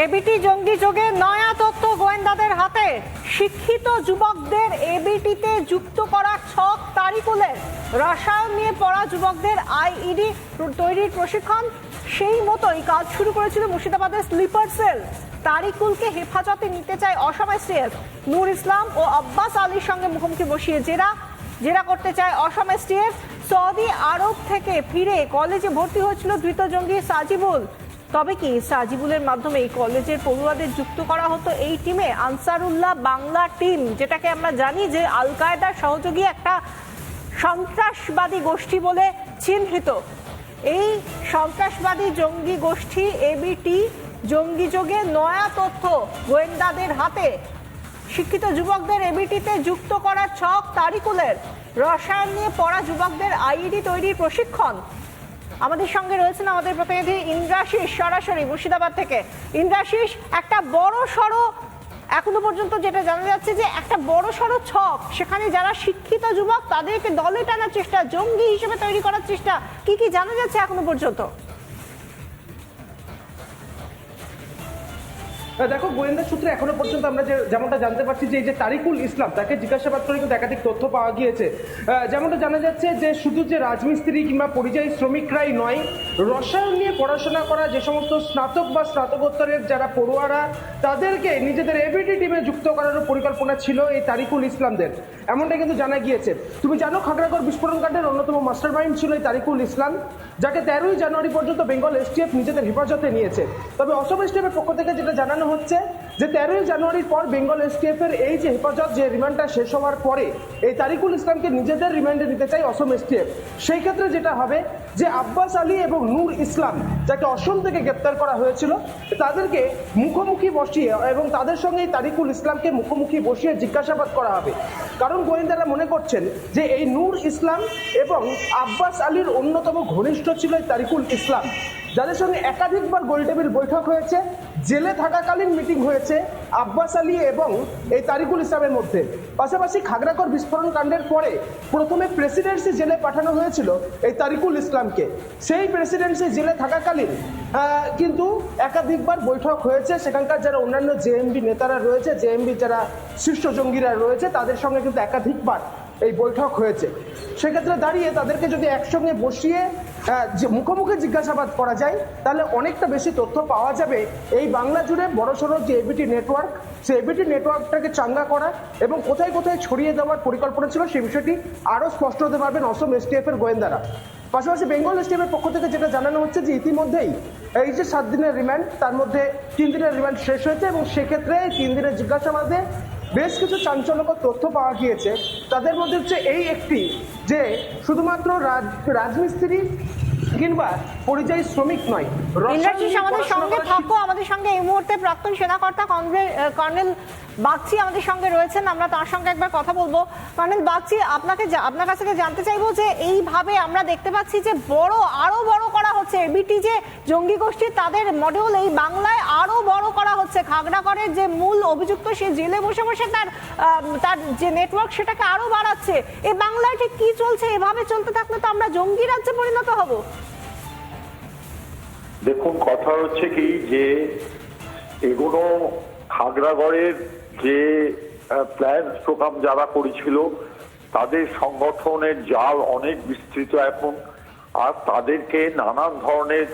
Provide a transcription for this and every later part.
ABT জঙ্গি যোগে নয়া তথ্য গোয়েন্দাদের হাতে। শিক্ষিত যুবকদের এবিটিতে যুক্ত করা ছক তারিকুলের। রসায়ন নিয়ে পড়া যুবকদের আইইডি তৈরির প্রশিক্ষণ। সেই মতোই কাজ শুরু করেছিল মুর্শিদাবাদের স্লিপার সেল। তারিকুলকে হেফাজতে নিতে চায় অসম এসটিএফ নূর ইসলাম ও আব্বাস আলীর সঙ্গে মুখোমুখি বসিয়ে জেরা। জেরা করতে চায় অসম এসটিএফ সৌদি আরব থেকে ফিরে কলেজে ভর্তি হয়েছিল ধৃত জঙ্গি সাজিবুল। তবে কি সাজিবুলের মাধ্যমে এই কলেজের পড়ুয়াদের যুক্ত করা হতো এই টিমে? আনসারুল্লাহ বাংলা টিম, যেটাকে আমরা জানি যে আল কায়দার সহযোগী একটা সন্ত্রাসবাদী গোষ্ঠী বলে চিহ্নিত। এই সন্ত্রাসবাদী জঙ্গি গোষ্ঠী এবিটি জঙ্গি যোগে নয়া তথ্য গোয়েন্দাদের হাতে। শিক্ষিত যুবকদের এবিটিতে যুক্ত করার ছক তারিকুলের। রসায়ন নিয়ে পড়া যুবকদের আইডি তৈরির প্রশিক্ষণ। আমাদের সঙ্গে রয়েছেন আমাদের প্রতিনিধি ইন্দ্রাশিস সরাসরি মুর্শিদাবাদ থেকে। ইন্দ্রাশিস একটা বড় সড়ো, এখনও পর্যন্ত যেটা জানা যাচ্ছে যে একটা বড় সড়ো ছক, সেখানে যারা শিক্ষিত যুবক, তাদেরকে দলে টানার চেষ্টা, জঙ্গি হিসেবে তৈরি করার চেষ্টা, কি কি জানা যাচ্ছে এখনও পর্যন্ত? দেখো, গোয়েন্দা সূত্রে এখনও পর্যন্ত আমরা যে যেমনটা জানতে পারছি যে এই যে তারিকুল ইসলাম, তাকে জিজ্ঞাসাবাদ করে কিন্তু একাধিক তথ্য পাওয়া গিয়েছে। যেমনটা জানা যাচ্ছে যে শুধু যে রাজমিস্ত্রি কিংবা পরিযায়ী শ্রমিকরাই নয়, রসায়ন নিয়ে পড়াশোনা করা যে সমস্ত স্নাতক বা স্নাতকোত্তরের যারা পড়ুয়ারা, তাদেরকে নিজেদের এবিটি টিমে যুক্ত করারও পরিকল্পনা ছিল এই তারিকুল ইসলামদের। এমনটা কিন্তু জানা গিয়েছে। তুমি জানো, খাগড়াগড় বিস্ফোরণ কাণ্ডের অন্যতম মাস্টার মাইন্ড ছিল এই তারিকুল ইসলাম, যাকে তেরোই জানুয়ারি পর্যন্ত বেঙ্গল এসটিএফ নিজেদের হেফাজতে নিয়েছে। তবে অসম এসটিএফের পক্ষ থেকে যেটা জানানো হচ্ছে যে তেরোই জানুয়ারির পর বেঙ্গল এসটিএফ এর এই যে হেফাজত, যে রিমান্ডটা শেষ হওয়ার পরে এই তারিকুল ইসলামকে নিজেদের রিমান্ডে নিতে চাই অসম এসটিএফ। সেই ক্ষেত্রে যেটা হবে যে আব্বাস আলী এবং নূর ইসলাম, যাকে অসম থেকে গ্রেপ্তার করা হয়েছিল, তাদেরকে মুখোমুখি বসিয়ে এবং তাদের সঙ্গে এই তারিকুল ইসলামকে মুখোমুখি বসিয়ে জিজ্ঞাসাবাদ করা হবে। কারণ গোয়েন্দারা মনে করছেন যে এই নূর ইসলাম এবং আব্বাস আলীর অন্যতম ঘনিষ্ঠ ছিল এই তারিকুল ইসলাম। যাদের সঙ্গে একাধিকবার গোলটেবিল বৈঠক হয়েছে জেলে থাকাকালীন মিটিং হয়েছে আব্বাস আলী এবং এই তারিকুল ইসলামের মধ্যে। পাশাপাশি খাগড়াকর বিস্ফোরণ কাণ্ডের পরে প্রথমে প্রেসিডেন্সি জেলে পাঠানো হয়েছিল এই তারিকুল ইসলামকে। সেই প্রেসিডেন্সি জেলে থাকাকালীন কিন্তু একাধিকবার বৈঠক হয়েছে। সেখানকার যারা অন্যান্য জেএমবি নেতারা রয়েছে জেএমবি যারা শীর্ষ জঙ্গিরা রয়েছে, তাদের সঙ্গে কিন্তু একাধিকবার এই বৈঠক হয়েছে। সেক্ষেত্রে দাঁড়িয়ে তাদেরকে যদি একসঙ্গে বসিয়ে যে মুখোমুখি জিজ্ঞাসাবাদ করা যায়, তাহলে অনেকটা বেশি তথ্য পাওয়া যাবে এই বাংলা জুড়ে বড়সড় যে এবিটি নেটওয়ার্ক সেই এবিটি নেটওয়ার্কটাকে চাঙ্গা করা এবং কোথায় কোথায় ছড়িয়ে দেওয়ার পরিকল্পনা ছিল সেই বিষয়টি আরও স্পষ্ট হতে পারবেন অসম এসটিএফ এর গোয়েন্দারা। পাশাপাশি বেঙ্গল এসটিএফ এর পক্ষ থেকে যেটা জানানো হচ্ছে যে ইতিমধ্যেই এই যে সাত দিনের রিমান্ড, তার মধ্যে তিন দিনের রিমান্ড শেষ হয়েছে এবং সেক্ষেত্রে তিন দিনের জিজ্ঞাসাবাদে বেশ কিছু চাঞ্চল্যকর তথ্য পাওয়া গিয়েছে। তাদের মধ্যে হচ্ছে এই একটি যে শুধুমাত্র রাজ রাজমিস্ত্রি কিংবা পরিযায়ী শ্রমিক নয় ইন্দ্রাশিস আমাদের সঙ্গে থাকো আমাদের সঙ্গে এই মুহূর্তে প্রাক্তন সেনাকর্তা কর্নেল বাগচি আমাদের সঙ্গে রয়েছেন। আমরা তার সঙ্গে একবার কথা বলব। কর্নেল বাগচি আপনাকে আপনার কাছ থেকে জানতে চাইব যে এইভাবে আমরা দেখতে পাচ্ছি যে বড় আরও বড় করা হচ্ছে এবিটি যে জঙ্গি গোষ্ঠী, তাদের মডিউল এই বাংলায় আরও বড় করা হচ্ছে। খাগড়াগড়ের যে মূল অভিযুক্ত, সে জেলে বসে বসে তার তার যে নেটওয়ার্ক সেটাকে আরও বাড়াচ্ছে। এই বাংলায় ঠিক কি চলছে? এভাবে চলতে থাকলে তো আমরা জঙ্গি রাজ্যে পরিণত হব। দেখুন, কথা হচ্ছে কি যে এগুলো খাগড়াগড়ের যে প্ল্যান প্রোগ্রাম যারা করেছিল, তাদের সংগঠনের জাল অনেক বিস্তৃত এখন। আর তাদেরকে নানান ধরনের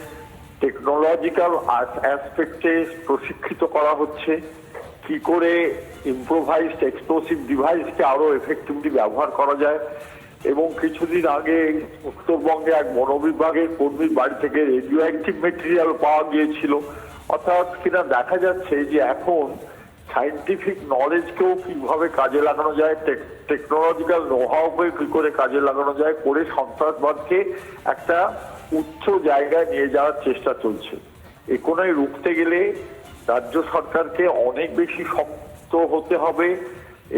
টেকনোলজিক্যাল অ্যাসপেক্টে প্রশিক্ষিত করা হচ্ছে। কি করে ইম্প্রোভাইজড এক্সপ্লোসিভ ডিভাইসকে আরও এফেক্টিভলি ব্যবহার করা যায়। এবং কিছুদিন আগে উত্তরবঙ্গে এক বন বিভাগের কর্মীর বাড়ি থেকে রেডিও অ্যাক্টিভ মেটেরিয়াল পাওয়া গিয়েছিল। অর্থাৎ কিনা দেখা যাচ্ছে যে এখন সাইন্টিফিক নলেজকেও কীভাবে কাজে লাগানো যায় টেকনোলজিক্যাল নোহাওকে কি করে কাজে লাগানো যায়, করে সন্ত্রাসবাদকে একটা উচ্চ জায়গায় নিয়ে যাওয়ার চেষ্টা চলছে। এकोनয় রুখতে গেলে রাজ্য সরকারকে অনেক বেশি শক্ত হতে হবে।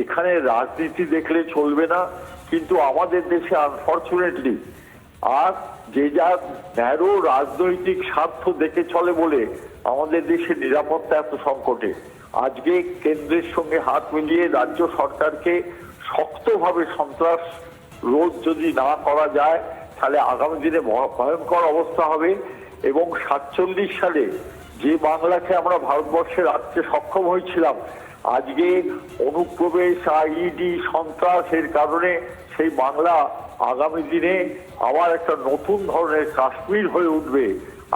এখানে রাজনীতি দেখলে চলবে না, কিন্তু আমাদের দেশে আনফর্চুনেটলি আর যে যা ন্যারো রাজনৈতিক স্বার্থ দেখে চলে বলে আমাদের দেশে নিরাপত্তা এত সংকটে। আজকে কেন্দ্রের সঙ্গে হাত মিলিয়ে রাজ্য সরকারকে শক্তভাবে সন্ত্রাস রোধ যদি না করা যায়, তাহলে আগামী দিনে ভয়ঙ্কর অবস্থা হবে এবং সাতচল্লিশ সালে যে বাংলাকে আমরা ভারতবর্ষে রাখতে সক্ষম হয়েছিলাম, আজকে অনুপ্রবেশ আইডি সন্ত্রাসের কারণে সেই বাংলা আগামী দিনে আবার একটা নতুন ধরনের কাশ্মীর হয়ে উঠবে।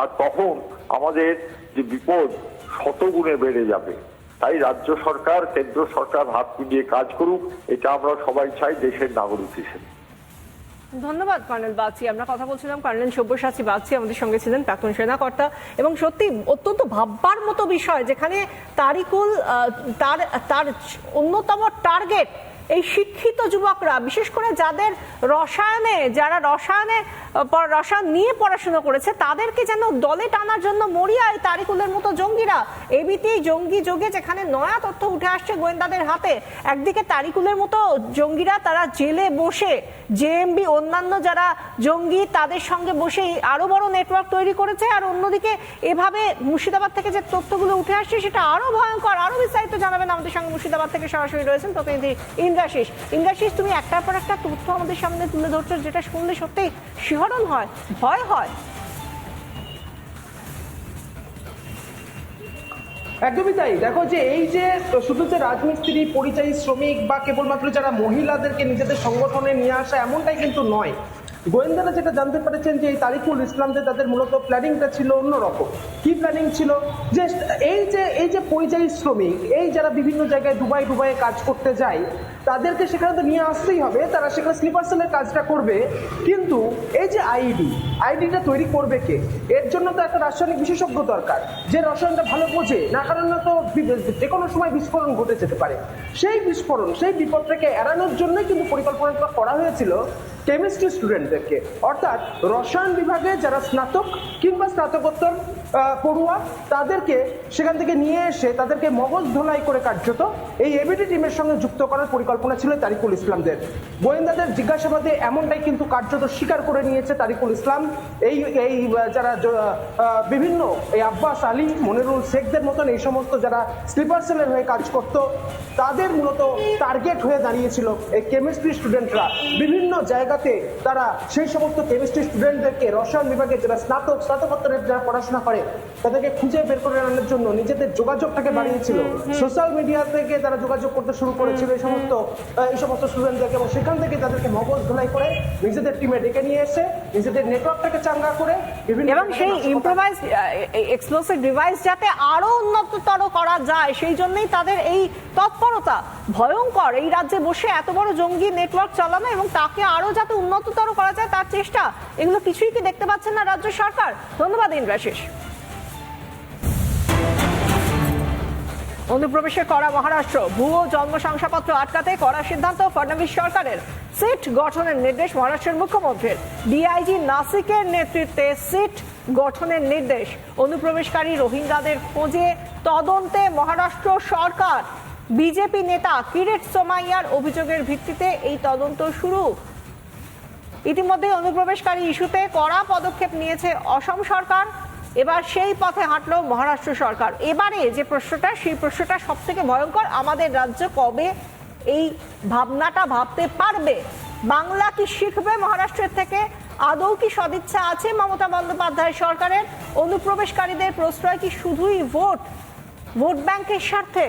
আর তখন আমাদের যে বিপদ, শতগুণে বেড়ে যাবে। তাই রাজ্য সরকার, কেন্দ্র সরকার হাত মিলিয়ে কাজ করুক, এটা আমরা সবাই চাই দেশের নাগরিক হিসেবে। ধন্যবাদ, কর্নেল বাগচি। আমরা কথা বলছিলাম কর্নেল সব্যসাচী বাগচি, আমাদের সঙ্গে ছিলেন প্রাক্তন সেনাকর্তা। এবং সত্যি অত্যন্ত ভাববার মতো বিষয়, যেখানে তারিকুল তার তার অন্যতম টার্গেট এই শিক্ষিত যুবকরা, বিশেষ করে যাদের রসায়নে, যারা রসায়নে রসায়ন নিয়ে পড়াশোনা করেছে, তাদেরকে যেন দলে টানার জন্য মরিয়া এই তারিকুলের মতো জঙ্গিরা। এবিটি জঙ্গি যোগে যেখানে নয়া তথ্য উঠে আসছে গোয়েন্দাদের হাতে, একদিকে তারিকুলের মতো জঙ্গিরা তারা জেলে বসে জেএমবি অন্যান্য যারা জঙ্গি, তাদের সঙ্গে বসে আরও বড় নেটওয়ার্ক তৈরি করেছে, আর অন্যদিকে এভাবে মুর্শিদাবাদ থেকে যে তথ্যগুলো উঠে আসছে, সেটা আরও ভয়ঙ্কর, আরও বিস্তারিত জানাবেন আমাদের সঙ্গে মুর্শিদাবাদ থেকে সরাসরি রয়েছেন প্রতিনিধি ইন্দ্রাশিস ইন্দ্রাশিস তুমি একটার পর একটা তথ্য আমাদের সামনে তুলে ধরছো, যেটা শুনলে সত্যি শিহরণ হয়, ভয় হয়। একদমই তাই। দেখো যে এই যে শুধু যে রাজমিস্ত্রি, পরিযায়ী শ্রমিক বা কেবলমাত্র যারা মহিলাদেরকে নিজেদের সংগঠনে নিয়ে আসা এমনটাই কিন্তু নয়। গোয়েন্দারা যেটা জানতে পেরেছেন যে এই তারিকুল ইসলামদের তাদের মূলত প্ল্যানিংটা ছিল অন্যরকম। কি প্ল্যানিং ছিল? যে এই যে এই যে পরিযায়ী শ্রমিক, এই যারা বিভিন্ন জায়গায় দুবাই, দুবাইয়ে কাজ করতে যায়, তাদেরকে সেখানে তো নিয়ে আসতেই হবে, তারা সেখানে স্লিপার সেলের কাজটা করবে। কিন্তু এই যে আইডি, আইডিটা তৈরি করবে কে? এর জন্য তো একটা রাসায়নিক বিশেষজ্ঞ দরকার, যে রসায়নটা ভালো বোঝে, না কারণে তো যে কোনো সময় বিস্ফোরণ ঘটে যেতে পারে। সেই বিস্ফোরণ, সেই বিপদটাকে এড়ানোর জন্যই কিন্তু পরিকল্পনাটা করা হয়েছিল। কেমিস্ট্রি স্টুডেন্টদেরকে। অর্থাৎ রসায়ন বিভাগে যারা স্নাতক কিংবা স্নাতকোত্তর পড়ুয়া, তাদেরকে সেখান থেকে নিয়ে এসে তাদেরকে মগজ ধোলাই করে কার্যত এই এবিডি টিমের সঙ্গে যুক্ত করার পরিকল্পনা ছিল তারিকুল ইসলামদের। গোয়েন্দাদের জিজ্ঞাসাবাদে এমনটাই কিন্তু কার্যত স্বীকার করে নিয়েছে তারিকুল ইসলাম। এই এই যারা বিভিন্ন এই আব্বাস আলী, মনিরুল শেখদের মতন এই সমস্ত যারা স্লিপার সেলের হয়ে কাজ করত, তাদের মূলত টার্গেট হয়ে দাঁড়িয়েছিল এই কেমিস্ট্রি স্টুডেন্টরা বিভিন্ন জায়গাতে তারা সেই সমস্ত কেমিস্ট্রি স্টুডেন্টদেরকে রসায়ন বিভাগে যারা স্নাতক স্নাতকোত্তরের যারা পড়াশোনা করে তাদেরকে খুঁজে বের করে আনার জন্য নিজেদের যোগাযোগটাকে বাড়িয়েছিল সোশ্যাল মিডিয়া থেকে তারা যোগাযোগ করতে শুরু করেছিল এই সমস্ত এই সমস্ত স্টুডেন্টদেরকে এবং সেখান থেকে তাদেরকে মগজ ধোলাই করে নিজেদের টিমে ডেকে নিয়ে এসে নিজেদের নেটওয়ার্কটাকে চাঙ্গা করে বিভিন্ন এবং সেই ইম্প্রোভাইজ এক্সপ্লোসিভ ডিভাইস যাতে আরও উন্নততর করা যায় সেই জন্যই তাদের এই তৎপরতা। ভয়ঙ্কর। এই রাজ্যে বসে এত বড় জঙ্গি নেটওয়ার্ক চালানো এবং তাকে আরও যাতে উন্নততর করা যায় তার চেষ্টা, এগুলো কিছুই কি দেখতে পাচ্ছেন না রাজ্য সরকার? ধন্যবাদ ইন্দ্রাশিস। অনুপ্রবেশে করা মহারাষ্ট্র, ভুয়ো জন্ম শংসাপত্র আটকাতে করা সিদ্ধান্ত ফডনবিস সরকারের। সিট গঠনের নির্দেশ মহারাষ্ট্রের মুখ্যমন্ত্রীর। ডিআইজি নাসিকের নেতৃত্বে সিট গঠনের নির্দেশ। অনুপ্রবেশকারী রোহিঙ্গাদের খোঁজে তদন্তে মহারাষ্ট্র সরকার। বিজেপি নেতা কিরেট সোমাইয়ার অভিযোগের ভিত্তিতে এই তদন্ত শুরু। ইতিমধ্যে অনুপ্রবেশকারী ইস্যুতে কড়া পদক্ষেপ নিয়েছে অসম সরকার। এবার সেই পথে হাঁটলো মহারাষ্ট্র সরকার। এবারে যে প্রশ্নটা, সেই প্রশ্নটা সব থেকে ভয়ঙ্কর। আমাদের রাজ্য কবে এই ভাবনাটা ভাবতে পারবে? বাংলা কি শিখবে মহারাষ্ট্রের থেকে? আদৌ কি সদিচ্ছা আছে মমতা বন্দ্যোপাধ্যায় সরকারের? অনুপ্রবেশকারীদের প্রশ্রয় কি শুধুই ভোট? ভোট ব্যাংকের স্বার্থে